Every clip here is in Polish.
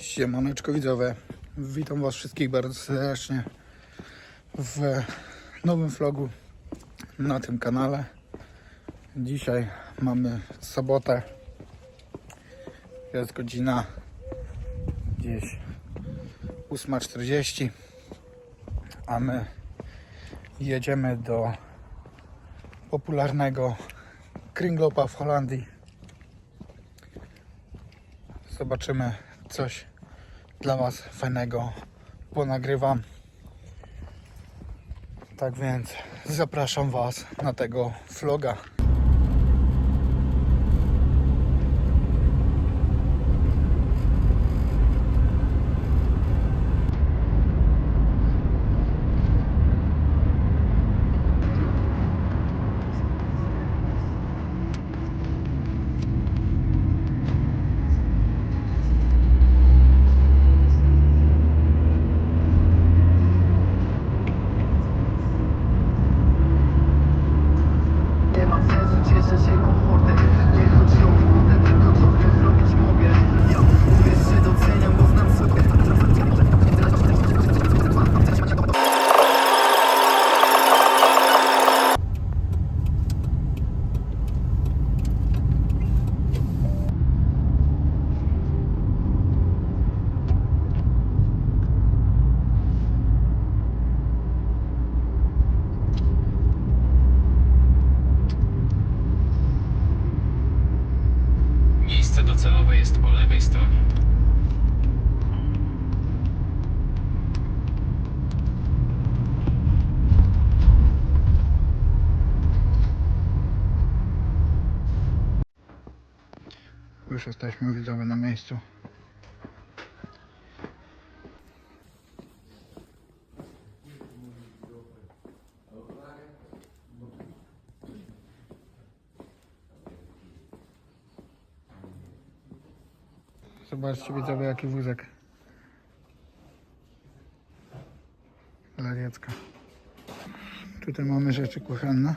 Siemaneczko widzowie, witam was wszystkich bardzo serdecznie w nowym vlogu na tym kanale. Dzisiaj mamy sobotę, jest godzina gdzieś 8.40, a my jedziemy do popularnego Kringlopa w Holandii. Zobaczymy coś dla Was fajnego ponagrywam. Tak więc zapraszam Was na tego vloga. Nie ma sensu, cieszę się komfortem Nie chodzi o kwotę, tylko co w tym zrobić mogę Ja mówię, że doceniam, bo znam sobie Miejsce docelowe jest po lewej stronie. Już jesteśmy widzowie na miejscu. Zobaczcie widzowie jaki wózek. Dla. Tutaj mamy rzeczy kuchenne.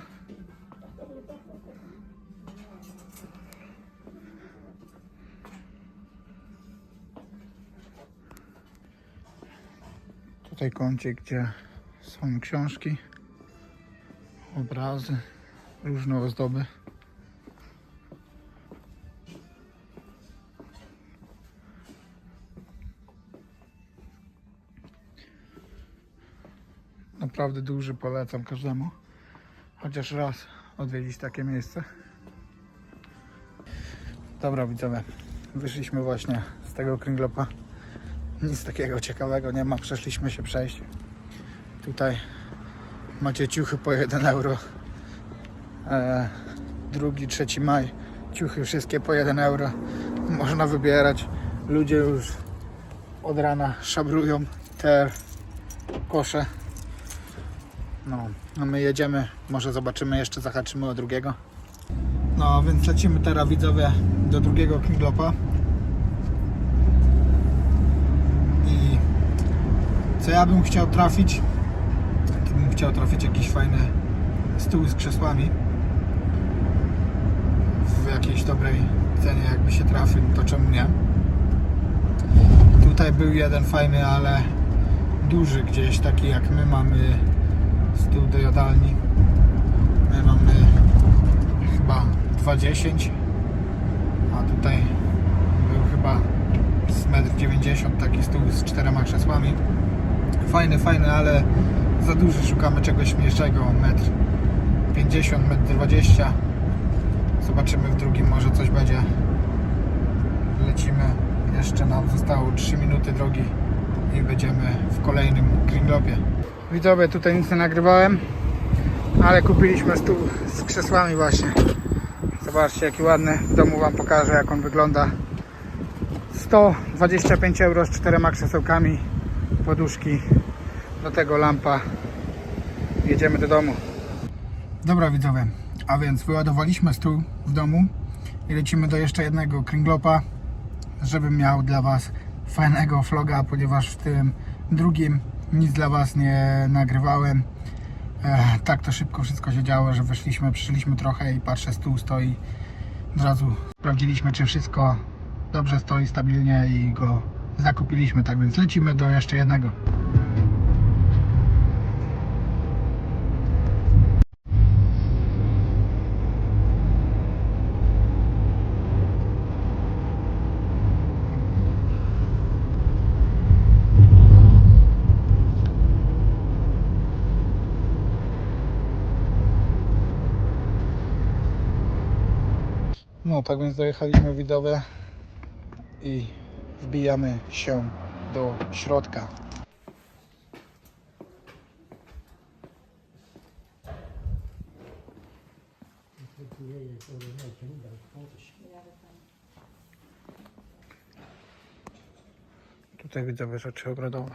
Tutaj kącik, gdzie są książki, obrazy, różne ozdoby. Naprawdę duży, polecam każdemu. Chociaż raz odwiedzić takie miejsce. Dobra widzowie, wyszliśmy właśnie z tego kringlopa. Nic takiego ciekawego nie ma, przeszliśmy się przejść. Tutaj macie ciuchy po 1 euro. E, drugi, trzeci maj. Ciuchy wszystkie po 1 euro. Można wybierać. Ludzie już od rana szabrują te kosze. No, my jedziemy. Może zobaczymy jeszcze, zahaczymy o drugiego. No, więc lecimy teraz widzowie do drugiego Kinglopa. I co ja bym chciał trafić, to bym chciał trafić jakiś fajny stół z krzesłami w jakiejś dobrej cenie, jakby się trafił, to czemu nie? Tutaj był jeden fajny, ale duży gdzieś, taki jak my mamy stół do jadalni. My mamy chyba 2,10 a tutaj był chyba z 1,90 m taki stół z czterema krzesłami. Fajny, fajny, ale za duży. Szukamy czegoś mniejszego. 1,50 m, 1,20 m. Zobaczymy w drugim, może coś będzie. Lecimy. Jeszcze nam zostało 3 minuty drogi i będziemy w kolejnym Kringlopie. Widzowie, tutaj nic nie nagrywałem, ale kupiliśmy stół z krzesłami właśnie. Zobaczcie jaki ładny. W domu Wam pokażę jak on wygląda. 125 euro z czterema krzesełkami, poduszki, do tego lampa. Jedziemy do domu. Dobra widzowie, a więc wyładowaliśmy stół w domu i lecimy do jeszcze jednego kringlopa, żebym miał dla Was fajnego vloga, ponieważ w tym drugim nic dla Was nie nagrywałem. Tak to szybko wszystko się działo, że wyszliśmy, przyszliśmy trochę i patrzę, stół stoi. Od razu sprawdziliśmy, czy wszystko dobrze stoi, stabilnie i go zakupiliśmy, tak więc lecimy do jeszcze jednego. No, tak więc dojechaliśmy widowe i wbijamy się do środka. Tutaj widzowie rzeczy ogrodowe.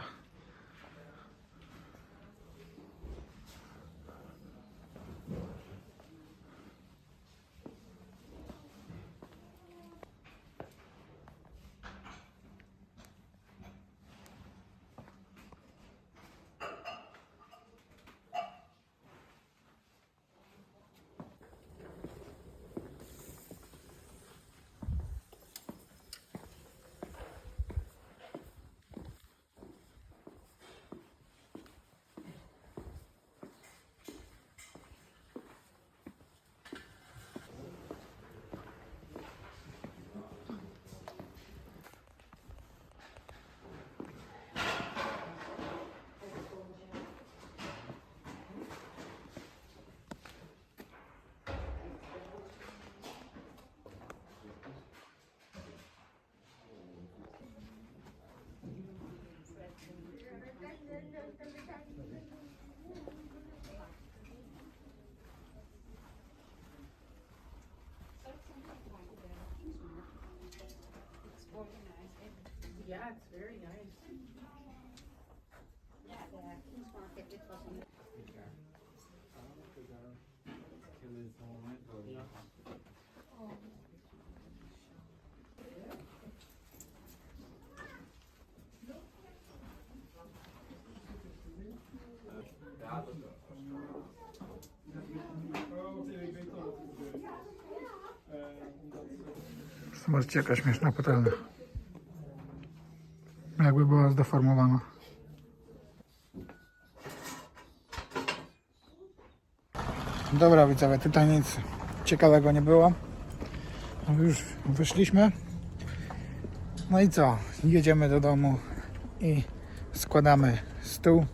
It's very nice. Смотрите, как смешно пытально. Jakby była zdeformowana. Dobra widzowie, tutaj nic ciekawego nie było. Już wyszliśmy. No i co? Jedziemy do domu i składamy stół.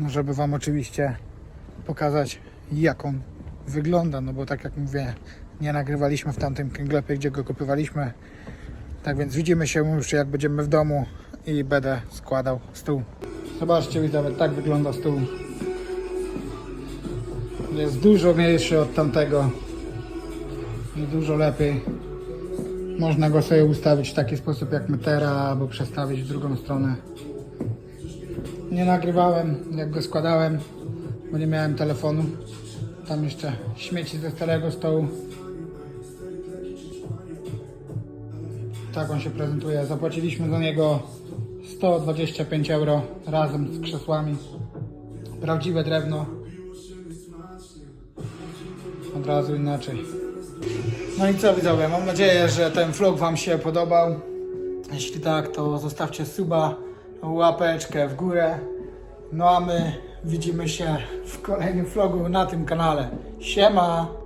No żeby Wam oczywiście pokazać jak on wygląda, no bo tak jak mówię, nie nagrywaliśmy w tamtym kęglepie, gdzie go kupywaliśmy. Tak więc widzimy się już jak będziemy w domu i będę składał stół. Zobaczcie widzowie, tak wygląda stół. Jest dużo mniejszy od tamtego i dużo lepiej. Można go sobie ustawić w taki sposób jak metera albo przestawić w drugą stronę. Nie nagrywałem jak go składałem, bo nie miałem telefonu. Tam jeszcze śmieci ze starego stołu. Tak on się prezentuje. Zapłaciliśmy za niego 125 euro razem z krzesłami. Prawdziwe drewno. Od razu inaczej. No i co widzowie, mam nadzieję, że ten vlog Wam się podobał. Jeśli tak, to zostawcie suba, łapeczkę w górę. No a my widzimy się w kolejnym vlogu na tym kanale. Siema!